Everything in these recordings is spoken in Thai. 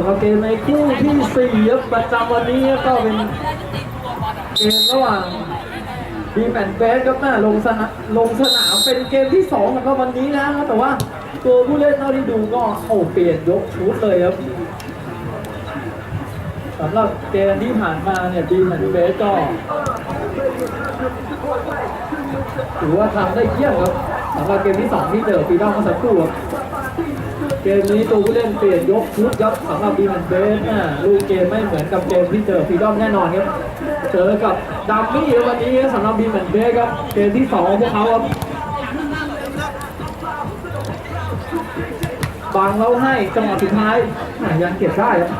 ำหรับเกมในคู่ที่สี่ประจำวันนี้ก็เป็นเกมระหว่างดีแมนเบสครับแม่ลงสนามลงสนามเป็นเกมที่สองสำหรับวันนี้นะครับแต่ว่าตัวผู้เล่นเท่าที่ดูก็โอ้เปลี่ยนยกชุดเลยครับสำหรับเกมที่ผ่านมาเนี่ยดีแมนเบสก็ถือว่าทำได้เยี่ยมครับสำหรับเกมที่สองที่เจอฟีดอมเมื่อสักครู่ครับ เกมนี้ตัวผู้เล่นเปลี่ยนยกชุดครับสำหรับดีมันเบสนะลูกเกมไม่เหมือนกับเกมที่เจอฟีดอมแน่นอนครับ เจอกับดัมมี่วันนี้สำหรับดีมันเบสครับ เกมที่สองของพวกเขาครับบังแล้วให้จังหวะสุดท้ายยังเก็บได้ครับ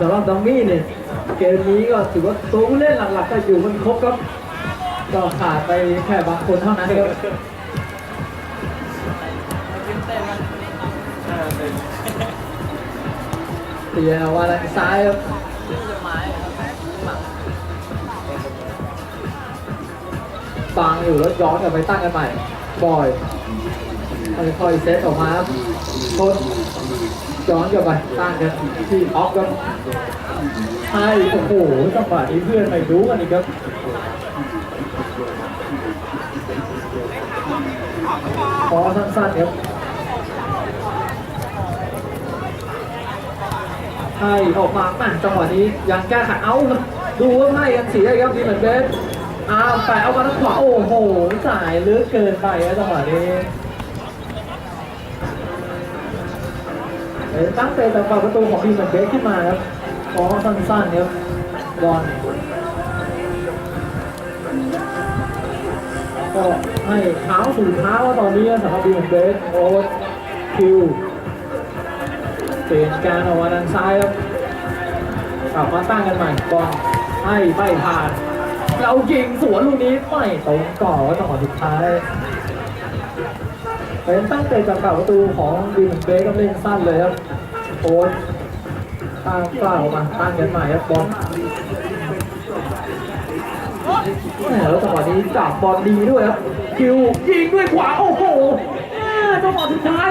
สำหรับดัมมี่เนี่ยเกมนี้ก็ถือว่าตัวผู้เล่นหลักๆก็อยู่มันครบครับ ก็ขาดไปแค่บางคนเท่านั้นครับเตียวาลันซ้ายครับบังอยู่แล้วย้อนกลับไปตั้งกันใหม่บอยค่อยๆเซตออกมาครับค้ชย้อนกลับไปตั้งกันที่ออฟครับใช่โอ้โหจังหวะนี้เพื่อนไม่รู้กันอีกครับ ขอสั้นๆครับให้ออกมาแม่จังหวะนี้ยังแก้ไขเอาดูว่าให้ยังสียครับดีเหมือนเบสอ้าวแต่เอามาทางขวาโอ้โหสายเลือกเกินไปครับจังหวะนี้เป็นตั้งเตะจากฝั่งประตูของดีเหมือนเบสขึ้นมาครับขอสั้นๆครับบอล ก็ให้เท้าสู่เท้าว่าตอนนี้สำหรับดีมเบสโอ๊ตคิวเปลี่ยนการออกมาทางซ้ายครับกลับมาตั้งกันใหม่บอลให้ไม่ผ่าน เรายิงสวนลูกนี้ไม่ตรงก่อว่าจังหวะสุดท้ายเป็นตั้งเตะจากฝั่งประตูของดีมเบสก็เล่นสั้นเลยครับโอ๊ตตั้งกล้าออกมาตั้งกันใหม่ครับบอล แล้วจังหวะนี้จับบอลดีด้วยครับคิวยิงด้วยขวาโอ้โหจังหวะสุดท้าย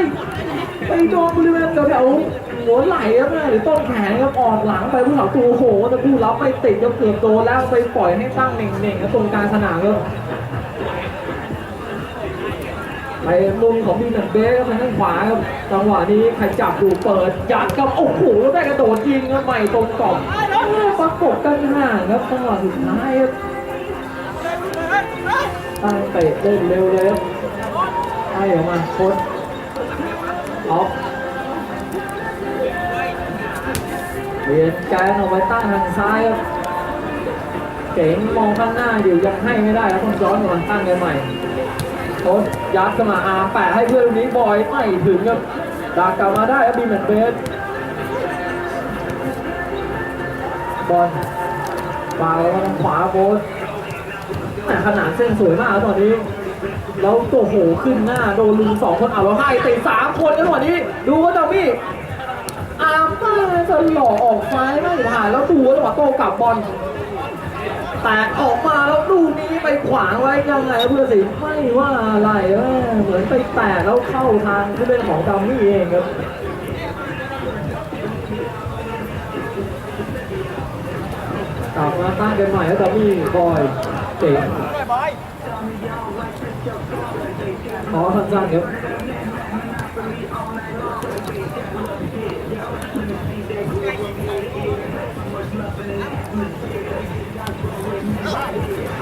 ไปโดนบริเวณแถวๆหัวไหล่ครับหรือต้นแขนครับออกหลังไปผู้เหล่าตัวโอ้โหแต่ผู้รับไม่ติดก็เกือบโดนแล้วไปปล่อยให้ตั้งเน่งๆครับตรงกลางสนามครับไปมุมของบีนันเบสครับทางด้านขวาครับจังหวะนี้ใครจับดูเปิดยัดกับโอ้โหแล้วได้กระโดดยิงครับใหม่ตรงกรอบประกบกันห่างครับจังหวะสุดท้ายครับ ตั้งเตะเล่นเร็วเลยครับให้ออกมาโคตรออฟเปลี่ยนแกนออกไปตั้งทางซ้ายครับเก๋งมองข้างหน้าอยู่ยังให้ไม่ได้แล้วต้องย้อนกลับมาตั้งกันใหม่โคตรยัดเข้ามาอาแปะให้เพื่อนลูกนี้บอยไม่ถึงครับดากกลับมาได้ครับบีแมนเบสบอลปาแล้วทางขวาโบส ขนาดเส้นสวยมากตอนนี้ แล้วตัวโหขึ้นหน้าโดนลุงสองคนเอาแล้วให้ติดสามคนกันวันนี้ ดูว่าดามี่อาร์มป้าจะหล่อออกซ้ายไม่ผ่านแล้วดูว่าจังหวะโต้กลับบอลแต่ออกมาแล้วลูกนี้ไปขวางไว้ยังไงเพื่อสิไม่ว่าอะไรเหมือนไปแตะแล้วเข้าทางผู้เล่นของดัมมี่เองครับกลับมาตั้งกันใหม่แล้วดัมมี่บอย เจ๋งขอสั้นๆครับ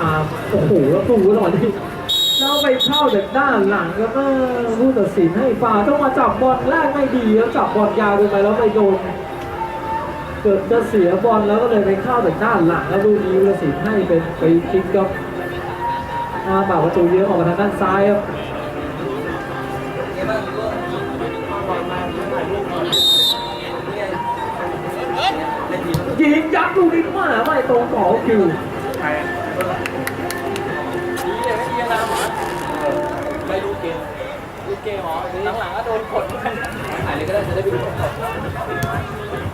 อ่าโอ้โหแล้วตู้ตอนนี้แล้วไปเข้าจากด้านหลังก็เออผู้ตัดสินให้ฟาต้องมาจับบอลแรกไม่ดีแล้วจับบอลยาวเกินไปแล้วไปโดน เกิดจะเสียบอลแล้วก็เลยไปเข้าแต่ด้านหลังแล้วดูนี้วรศินให้เป็นไปคิกครับมาเป่าประตูเยอะออกมาทางด้านซ้ายครับยิงยักษ์ลูกนี้มาไม่ตรงต่อคิวไม่รู้เกม เกมหรอหลังๆก็โดนกดถ่ายเลยก็ได้จะได้ไปดู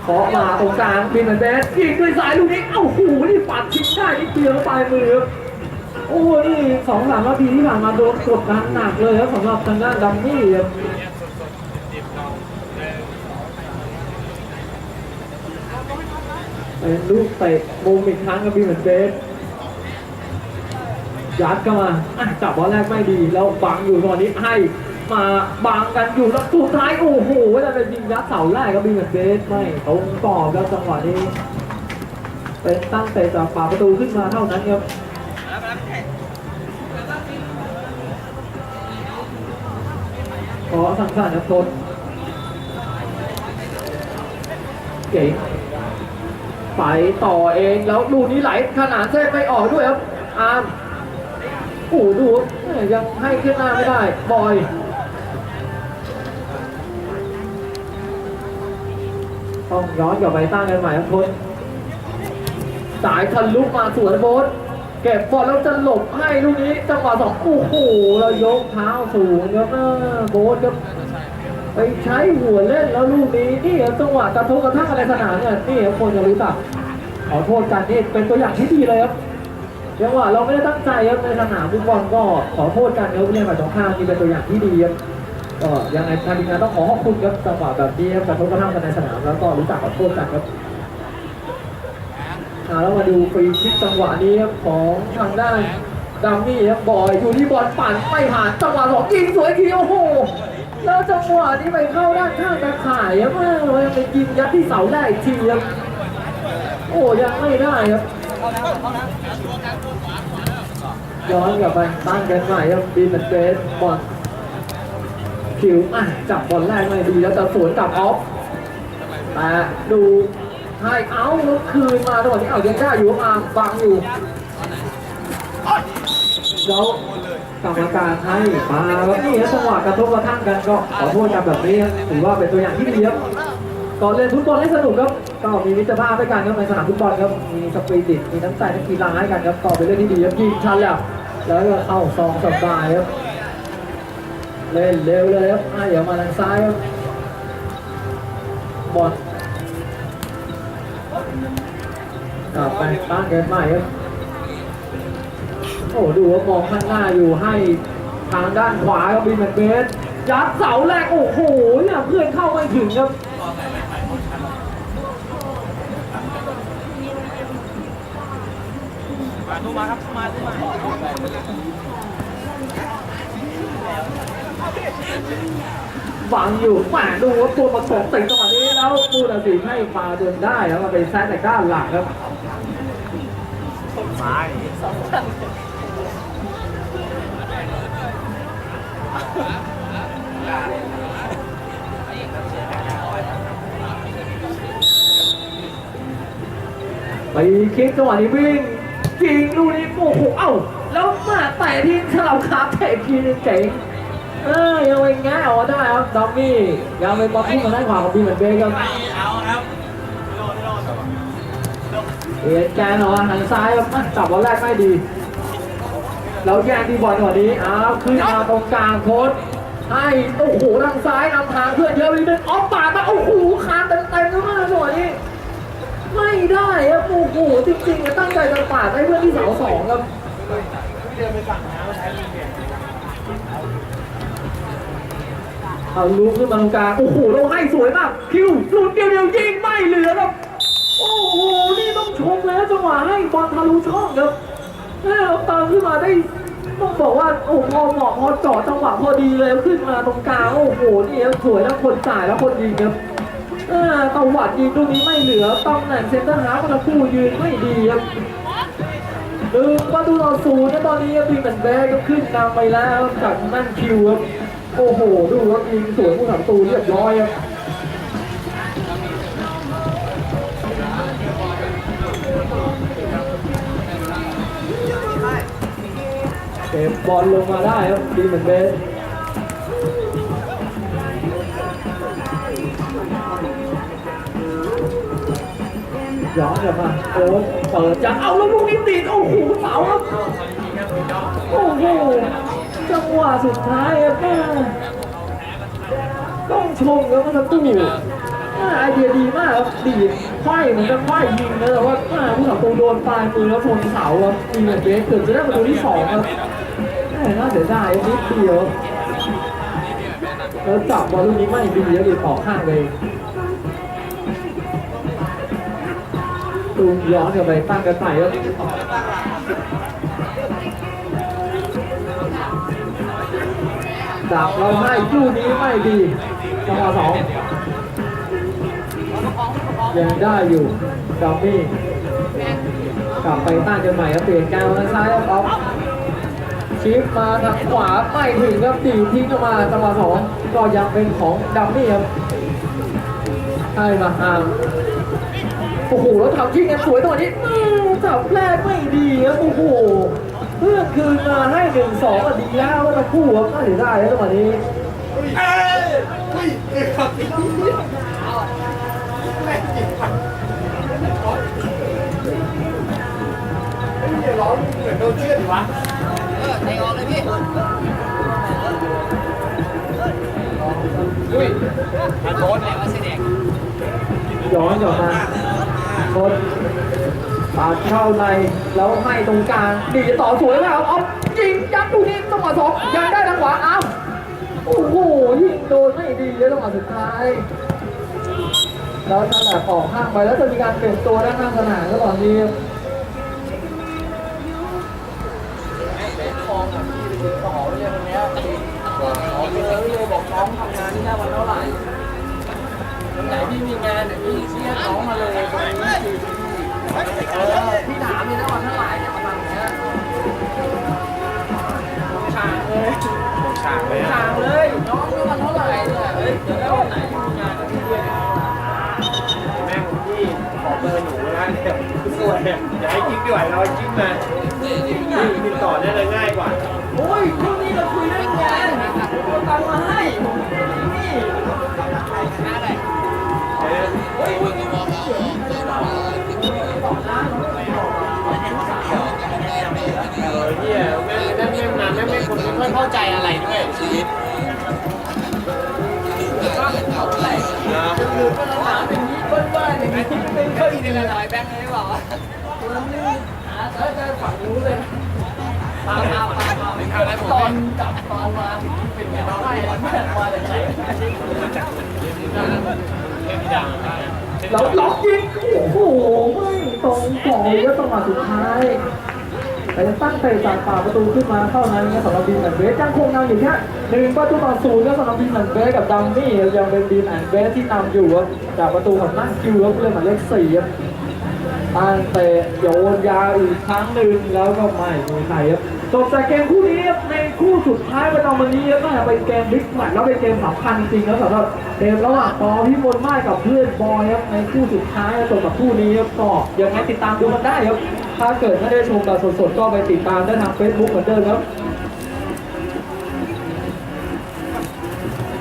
เคาะมาตรงกลางบินเหมือนเบสยิงด้วยสายลูกนี้เอ้าหูนี่ปัดทิ้งได้นิดเดียวปลายมือครับโอ้นี่สองสามนาทีที่ผ่านมาโดนกดดันหนักเลยครับสำหรับทางด้านดัมมี่ครับเป็นลูกเตะมุมอีกครั้งกับบินเหมือนเบสยัดเข้ามาจับบอลแรกไม่ดี แล้วบังอยู่ตอนนี้ให้ มาบังกันอยู่แล้วสุดท้ายโอ้โหจะเป็นยิงยัดเสาแรกกับบินเหมือนเบสไม่ตรงกรอบแล้วจังหวะนี้เป็นตั้งเตะจากฝาประตูขึ้นมาเท่านั้นครับขอสั่งสั่นครับทนเก่งไปต่อเองแล้วลูกนี้ไหลขนาดเส้นไม่ออกด้วยครับอาร์มโอ้ดูยังให้ขึ้นหน้าไม่ได้ บอย ต้องย้อนกลับไปตั้งกันใหม่ครับทนสายทะลุมาสวนโบสเก็บบอลแล้วจะหลบให้ลูกนี้จังหวะสองโอ้โหแล้วยกเท้าสูงครับโบสครับไปใช้หัวเล่นแล้วลูกนี้นี่จังหวะกระทบกระทั่งอะไรสนามเนี่ยนี่ครับคนจะรู้จักขอโทษกันนี่เป็นตัวอย่างที่ดีเลยครับจังหวะเราไม่ได้ตั้งใจครับในสนามฟุตบอลก็ขอโทษกันครับเรื่องฝ่ายตรงข้ามนี่เป็นตัวอย่างที่ดีครับ ก็ยังไงทางทีมงานต้องขอขอบคุณครับจังหวะแบบนี้ครับกระทบกระทั่งกันในสนามแล้วก็รู้จักขอโทษกันครับอ่าแล้วมาดูฟรีคิกจังหวะนี้ครับของทางด้านดัมมี่ครับบอยอยู่ที่บอลปั่นไม่ผ่านจังหวะสองยิงสวยทีโอ้โหแล้วจังหวะนี้ไปเข้าด้านข้างตะข่ายครับแม่เลยไปยิงยัดที่เสาได้อีกทีครับโอ้ยังไม่ได้ครับย้อนกลับไปตั้งกันใหม่ครับดีนเบสบอล คิวอะจับบอลแรกไม่ดีแล้วจะสวนกลับออฟแต่ดูให้เอาล้วคืนมาตอนนี้เอายังได้อยู่อาบังอยู่แล้วกรรมการให้มาแล้วนี่นะจังหวะกระทบกระทั่งกันก็ขอโทษกันแบบนี้ครับถือว่าเป็นตัวอย่างที่ดีครับก่อนเล่นฟุตบอลให้สนุกครับก็มีมิตรภาพด้วยกันครับในสนามฟุตบอลครับมีสปริติมีน้ำใจนักกีฬาให้กันครับก็เป็นเรื่องที่ดีครับยิงชันแล้วแล้วก็เข้าซองสบายครับ เล่นเร็วเลยครับอะเดี๋ยวมาทางซ้ายครับบอลกลับไปตั้งเกมใหม่ครับโอ้ดูว่ามองข้างหน้าอยู่ให้ทางด้านขวาครับบินแมนเบสยัดเสาแรกโอ้โหเนี่ยเพื่อนเข้าไม่ถึงครับมาทุมาครับมาทุมา ฝังอยู่แหมดูว่าตัวประกบติดจังหวะนี้แล้วผู้ตัดสินให้ฟาวล์จนได้แล้วมาเป็นแซดจากด้านหลังครับซ้ายไปคิกจังหวะนี้วิ่งยิงลูกนี้โอ้โหเอ้าแล้วมาแต่ที่ฉลามคาเตะทีนึงเจ๋ง เออยังไปง่ายออกมาได้ครับดอมมี่ยังไปบอลพุ่งกันได้ขวาของบีเหมือนเบสครับเอาครับเอ็นแกนออกมาทางซ้ายครับอะจับบอลแรกไม่ดีแล้วแย่งที่บอลกว่านี้อ้าวขึ้นมาตรงกลางโค้ดให้โอ้โหทางซ้ายนำทางเพื่อนเยอะไปนิดนึงออฟปาดมาโอ้โหคานเต็มเต็มๆเลยมากจังหวะนี้ไม่ได้ครับโอ้โหจริงๆอะตั้งใจจะปาดให้เพื่อนที่เสาสองครับ เอาลูกขึ้นมาตรงกลางโอ้โหเราให้สวยมากคิวลูกเดียวเดียวยิงไม่เหลือครับโอ้โหนี่ต้องชมแล้วจังหวะให้บอลทะลุช่องครับแม่เราตามขึ้นมาได้ต้องบอกว่าโอ้พอเหมาะพอเจาะจังหวะพอดีเลยขึ้นมาตรงกลางโอ้โหนี่ครับสวยทั้งคนจ่ายและคนยิงครับตะวัดยิงตรงนี้ไม่เหลือตำแหน่งเซนเตอร์ฮาร์ฟทั้งคู่ยืนไม่ดีครับหนึ่งประตูต่อศูนย์นะตอนนี้บีแมนแบกก็ขึ้นนำไปแล้วจากนั่นคิวครับ โอ้โห ดูรับยิงสวยผู้ทำประตูเรียบร้อยครับเก็บบอลลงมาได้ครับบีแมนแบกย้อนกลับมาโอ้เปิดจะเอาแล้วลูกนี้ติดโอ้โหเสาครับโอ้โห จังหวะสุดท้ายครับแม่ต้องชมครับว่าสักครู่ไอเดียดีมากครับดีไขว้เหมือนกับไขว้ยิงนะแต่ว่าผู้สังตูโดนปลายมือแล้วชนเสาครับมีเหมือนเบสเกือบจะได้ประตูที่สองครับแม่น่าเสียดายนิดเดียวแล้วจับบอลลูกนี้ไม่ดีแล้วดีออกข้างเลยตูมย้อนกลับไปตั้งกันใหม่แล้ว ดับเราให้คู่นี้ไม่ดีจังหวะสองยังได้อยู่ดับมี่กลับไปตั้งกันใหม่ครับเปลี่ยนการทางซ้ายแล้วออฟชิปมาทางขวาไม่ถึงครับตีทิ้งออกมาจังหวะสองก็ยังเป็นของดับมี่ครับให้มาอามโอ้โหแล้วทำที่กันสวยตรงนี้จับแรกไม่ดีครับโอ้โห เพื่อคืนมาให้หนึ่งสองอะดีแล้วแล้วตะคู่ครับน่าเสียดายนะจังหวะนี้เอ้ยอุ้ยเอ้ยครับแม่งจิกมันไอ้เหี้ยร้องเหมือนโดนเชือดอยู่วะอุ้ยมันโดนแล้วเสด็จย้อนกลับมาโคตร ปาดเข้าในแล้วให้ตรงกลางดีจะต่อสวยมากครับออฟยิงยัดดูนี่จังหวะสองยังได้ทางขวาอ้าวโอ้โหยิงโดนไม่ดีเลยจังหวะสุดท้ายแล้วนั่นแหละออกข้างไปแล้วจะมีการเปลี่ยนตัวด้านข้างสนามก็ตอนนี้เป็นทองอะพี่ไปถึงต่อเลยคนเนี้ยขอเลยเลยบอกน้องทำงานที่หน้าวันเท่าไหร่วันไหนพี่มีงานเดี๋ยพี่เชียร์น้องมาเลย พี่ถามมีหน้าวันเท่าไหร่เนี่ยประมาณเนี้ยฉากเลยฉากเลยฉากเลยน้องนี่วันเท่าไหร่เนี่ยเฮ้ยเดี๋ยวแล้ววันไหนมีงานเดี๋ยวพี่เรียแม่งพี่ขอเบอร์หนูนะเนี่ยสวยอย่าให้กิ๊กด้วยเราให้กิ๊กมา เข้าใจอะไรด้วยชีวิตนะคือก็ถามอย่างนี้บ้านๆอย่างนี้เป็นเคยเป็นอะไรแบงค์เลยเปล่าหาแล้วจะฝั่งนู้นเลยตามมาตอนกลับตอนมาเป็นไงบ้างแม่าจากไหนแล้วล็อกยิงโอ้โหไม่ตรงกรอบแล้วจังหวะสุดท้าย แต่ยังตั้งเตะจากป่าประตูขึ้นมาเท่านั้นนะสำหรับบีมแอนเบสยังคงนำอยู่แค่หนึ่งประตูต่อศูนย์ก็สำหรับบีมแอนเบสกับดัมมี่ยังเป็นบีมแอนเบสที่นำอยู่ครับจากประตูของนั่งคิวครับผู้เล่นหมายเลขสี่ครับตั้งเตะโยนยาวอีกครั้งหนึ่งแล้วก็ไม่มีใครครับจบจากเกมคู่นี้ในคู่สุดท้ายประจำวันนี้ครับน่าจะเป็นเกมบิ๊กแมตช์แล้วเป็นเกมสำคัญจริงๆแล้วสำหรับเกมระหว่างปอพิมลมากับเพื่อนบอยครับในคู่สุดท้ายจบกับคู่นี้ครับก็ยังไงติดตามดูกันได้ครับ ถ้าเกิดไม่ได้ชมแบบสดๆ ก็ไปติดตามได้ทาง Facebook เหมือนเดิมครับ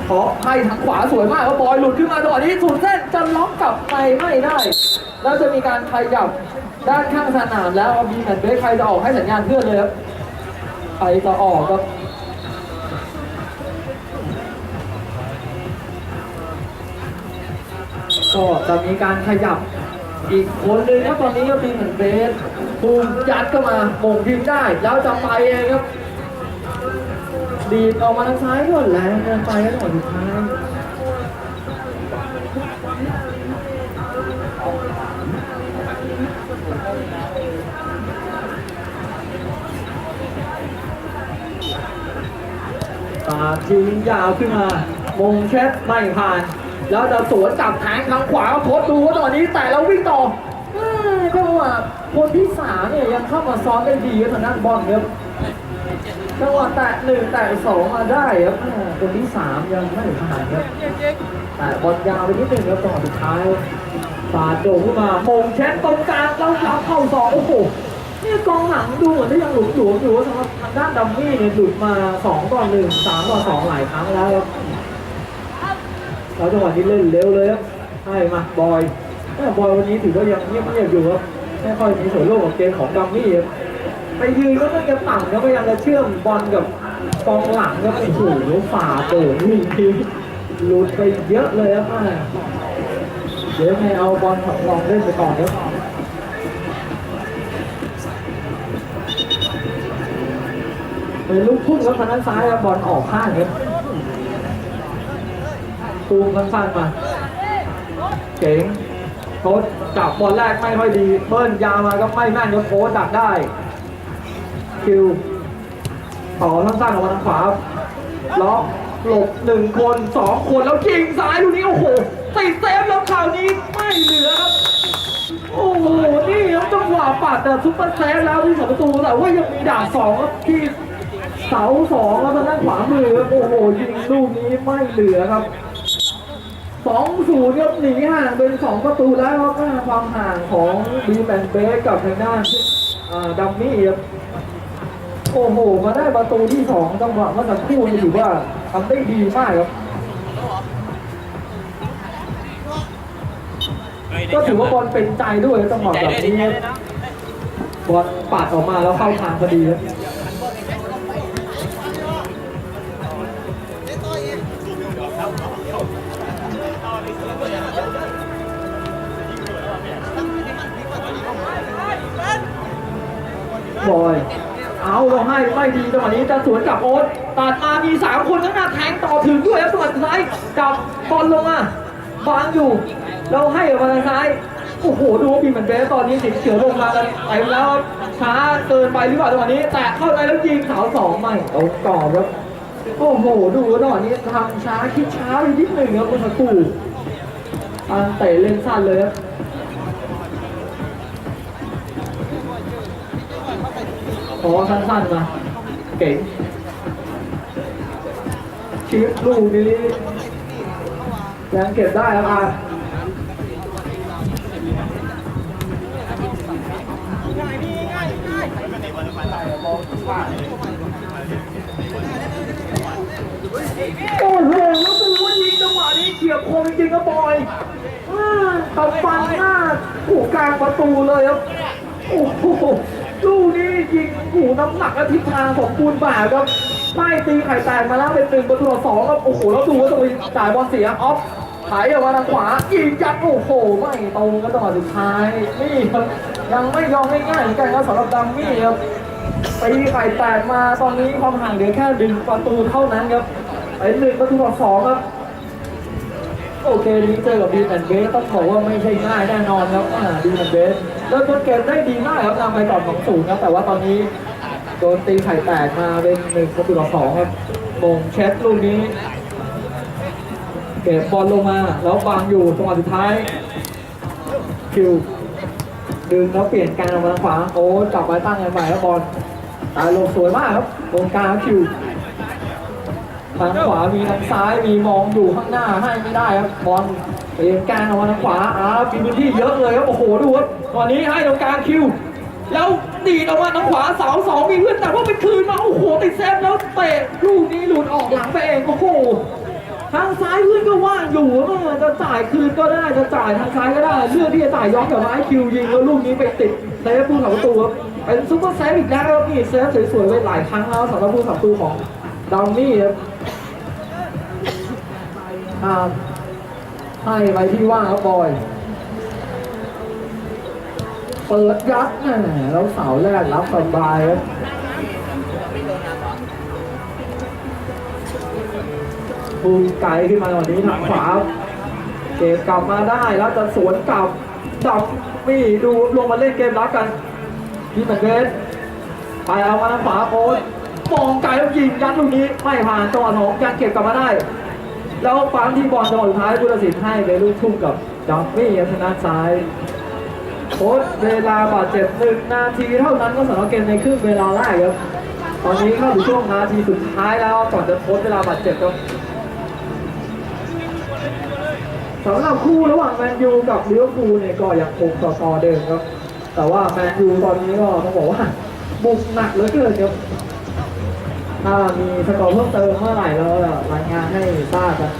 ขอให้ทางขวาสวยมากครับบอยหลุดขึ้นมาจังหวะนี้สุดเส้นจะล็อกกลับไปไม่ได้ แล้วจะมีการขยับด้านข้างสนามแล้วมีแมนเบสใครจะออกให้สัญญาณเพื่อนเลยครับใครจะออกครับก็จะมีการขยับอีกคนนึงครับตอนนี้ก็มีเหมือนเบส ภูมิยัดเข้ามามงทีมได้ แล้วจะไปเองครับ ดีดออกมาทางซ้ายก่อนแรงเกินไปแล้วหน่อยสุดท้ายตาทิ้งยาวขึ้นมามงเช็ดไม่ผ่าน แล้วจะสวนจับแทงทางขวาโคตรดูว่าตอนนี้แต่แล้ววิ่งต่อ คนที่สามเนี่ยยังเข้ามาซ้อนได้ดีครับทางด้านบอลครับจังหวะแตะหนึ่งแตะสองมาได้ครับคนที่สามยังไม่ผ่านครับแต่บอลยาวไปนิดนึงครับจังหวะสุดท้ายปาโดดขึ้นมามงแชมป์ตรงกลางแล้วรับเข้าสองโอ้โหเนี่ยกองหลังดูเหมือนจะยังหลุดหลวมอยู่สำหรับทางด้านดัมมี่เนี่ยหลุดมาสองต่อหนึ่งสามต่อสองหลายครั้งแล้วครับแล้วจังหวะนี้เล่นเร็วเลยครับให้มาบอยแต่บอลวันนี้ถือว่ายังเงียบๆอยู่ครับ ไม่ค่อยมีส่วนร่วมกับเกมของดัมมี่ครับไปยืนก็ต้องจะต่ำแล้วพยายามจะเชื่อมบอลกับกองหลังครับโอ้โหฝ่าโด่ลูกทีหลุดไปเยอะเลยครับอ่เดี๋ยวให้เอาบอลของลองเล่นไปก่อนครับเป็นลูกพุ่งครับทางด้านซ้ายครับบอลออกข้างครับตูมสั้นๆมา เก๋งโค้ช จับบอลแรกไม่ค่อยดีเบิ้ลยาวมาก็ไม่แม่นครับโค้ดักได้ คิวต่อสั้นๆออกมาทางขวาล็อกหลบหนึ่งคนสองคนแล้วยิงซ้ายลูนี้โอ้โหติดเซฟแล้วคราวนี้ไม่เหลือครับ โอ้โหนี่ครับจังหวะปัดแต่ซุปเปอร์เซฟแล้วที่สองประตูแต่ว่ายังมีด่านสองครับที่เสาสองแล้วทางด้านขวามือครับโอ้โหยิงลูกนี้ไม่เหลือครับ สองศูนย์ครับหนีห่างเป็นสองประตูแล้วครับหน้าความห่างของบีแมนเบสกับทางด้านดัมมี่ครับโอ้โหมาได้ประตูที่สองจังหวะเมื่อสักครู่นี่ถือว่าทำได้ดีมากครับก็ถือว่าบอลเป็นใจด้วยจังหวะแบบนี้บอลปาดออกมาแล้วเข้าทางพอดีครับ บอย เอาเราให้ไม่ดีจังหวะนี้จะสวนกลับโอ๊ตตัดมามีสามคนข้างหน้าแทงต่อถึงด้วยครับจังหวะสุดท้ายจับบอลลงมาบางอยู่ เราให้ออกมาทางซ้ายโอ้โหดูว่าบีเหมือนเบสตอนนี้สีเขียวลงมากันไปแล้วช้าเกินไปหรือเปล่าจังหวะนี้ แต่เข้าในแล้วยิงเสาสองไม่เอากรอบครับโอ้โหดูว่าจังหวะนี้ทำช้าคิดช้าไปนิดหนึ่งครับเมื่อสักครู่อันเตะเล่นสั้นเลยครับ อสั้นๆมาเก่งชีวิตลูกนี้ยังเก็บได้ครับอาโอ้โหแล้วดูว่ายิงจังหวะนี้เฉียบคมจริงๆครับบอยอ่าตบฟันหน้าถูกกลางประตูเลยครับ โอ้โห ลูกนี้ยิงหูน้ำหนักและทิศทางของปูนบ่าครับป้ายตีไข่แตกมาแล้วเป็นหนึ่งประตูต่อสองครับโอ้โหแล้วดูว่าตรงนี้จ่ายบอลเสียออฟไถออกมาทางขวายิงยัดโอ้โห ไม่ตรงก็จังหวะสุดท้ายนี่ครับยังไม่ยอมง่ายๆเหมือนกันครับสำหรับดัมมี่ครับตีไข่แตกมาตอนนี้ความห่างเหลือแค่ดึงประตูเท่านั้นครับเป็นหนึ่งประตูต่อสองครับ โอเคนี้เจอกับดีแอนเบสต้องบอกว่าไม่ใช่ง่ายแน่นอนครับดีแอนเบสเริ่มต้นเกมได้ดีมากครับนำไปก่อนของศูนย์ครับแต่ว่าตอนนี้โดนตีไข่แตกมาเป็นหนึ่งประตูต่อสองครับมงเช็ดลูกนี้ เก็บบอลลงมา แล้วบางอยู่จังหวะสุดท้าย คิว ดึงแล้วเปลี่ยนการออกมาทางขวา โอ้จับไว้ตั้งกันใหม่แล้วบอลตายลงสวยมากครับตรงกางคิว ทางขวามีทางซ้ายมีมองอยู่ข้างหน้าให้ไม่ได้ครับบอลเปลี่ยนกลางออกมาทางขวาอ้าวมีพื้นที่เยอะเลยครับโอ้โหดูครับตอนนี้ให้ตรงกลางคิว แล้วดีดออกมาทางขวาเสาสองมีเพื่อนแต่ว่าไปคืนมาโอ้โหติดเซฟแล้วเตะลูกนี้หลุดออกหลังไปเองโอ้โหทางซ้ายเพื่อนก็ว่างอยู่เออจะจ่ายคืนก็ได้จะจ่ายทางซ้ายก็ได้เลือกที่จะจ่ายย้อนกลับมาให้คิวยิงแล้วลูกนี้ไปติดเซฟผู้สัประตูครับเป็นซุปเปอร์เซฟอีกแล้วครับนี่เซฟสวยๆไว้หลายครั้งแล้วสำหรับผู้สัประตูของดาวนี่ครับ อ่าให้ไปที่ว่างครับบอย เปิดยัดแหมแล้วเสาแรกรับสบายครับบูมไกลขึ้นมาวันนี้ทางขวา เกมกลับมาได้แล้วจะสวนกลับดับมี่ดูลงมาเล่นเกมรับกันที่มือนเวสไปเอามาทางขวาโค้ดมองไกลแล้วยิงยัดลูกนี้ไม่ผ่านจังหวะสองยังเก็บกลับมาได้ แล้วปั๊มที่บอลจังหวะสุดท้ายผู้ตัดสินให้ไปลูกทุ่มกับดัมมี่ทางด้าซ้ายโค้ดเวลาบาดเจ็บหนึ่งนาทีเท่านั้นก็สำหรับเกมในครึ่งเวลาแรกครับ ตอนนี้เข้าถึงช่วงนาทีสุดท้ายแล้วก่อนจะทดเวลาบาดเจ็บครับสำหรับคู่ระหว่างแมนยูกับลิเวอร์พูลเนี่ยก็ยังคงต่อต่อเดิมครับ แต่ว่าแมนยูตอนนี้ก็ต้องบอกว่าบุกหนักเหลือเกินครับ ถ้ามีสกอร์เพิ่มเติมเมื่อไหร่เรารายงานให้ทราบกัน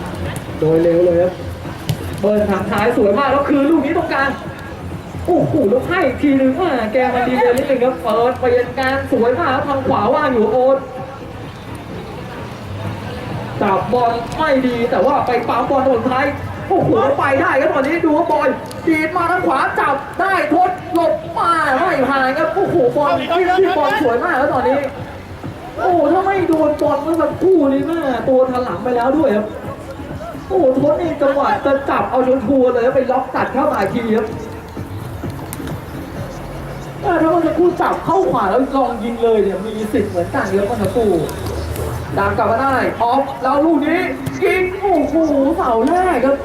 โดยเร็วเลยครับเบิร์นทางท้ายสวยมากแล้วคือลูกนี้ตรงกลางโอ้โหแล้วให้อีกทีนึงอ่าแกมันดีเลยนิดนึงครับเปิดไปยังกลางสวยมากครับทางขวาว่างอยู่โอ๊ตจับบอลไม่ดีแต่ว่าไปปั๊มบอลตรงท้ายโอ้โหแล้วไปได้ครับตอนนี้ดูว่าบอลดีดมาทางขวาจับได้ทดหลบมาไม่ผ่านครับโอ้โหบอลที่ที่บอลสวยมากแล้วตอนนี้ โอ้โหถ้าไม่โดนบอลเมื่อสักครู่นี้แม่ตัวถลังไปแล้วด้วยครับ โอ้โหทศนี่จังหวะจะจับเอาจนทัวเลยไปล็อกตัดเข้ามาทีครับถ้ามันจะคู่จับเข้าขวาแล้วลองยิงเลยเนี่ยมีสิทธิ์เหมือนกันครับมันจะคู่ดังกลับมาได้ออฟแล้วลูกนี้ยิงโอ้โหเสาแรกครับ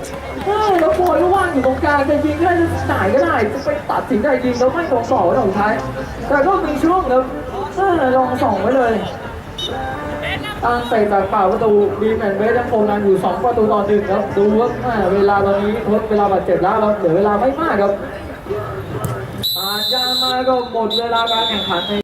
แล้วบอลก็ว่างอยู่ตรงกลางจะยิงได้จะไหนก็ได้จะไปตัดสินใจยิงแล้วไม่ตรงต่อวันสุดท้าย แต่ก็มีช่วงครับเออลองส่องไว้เลย ตั้งเตะจากเปล่าประตูบีแมนเวสยังคงนำอยู่ 2 ประตูต่อหนึ่งครับ ดูว่าแม่เวลาตอนนี้ทดเวลาบาดเจ็บแล้วเราเหลือเวลาไม่มากครับอาจจะมาก็หมดเวลาการแข่งขันใน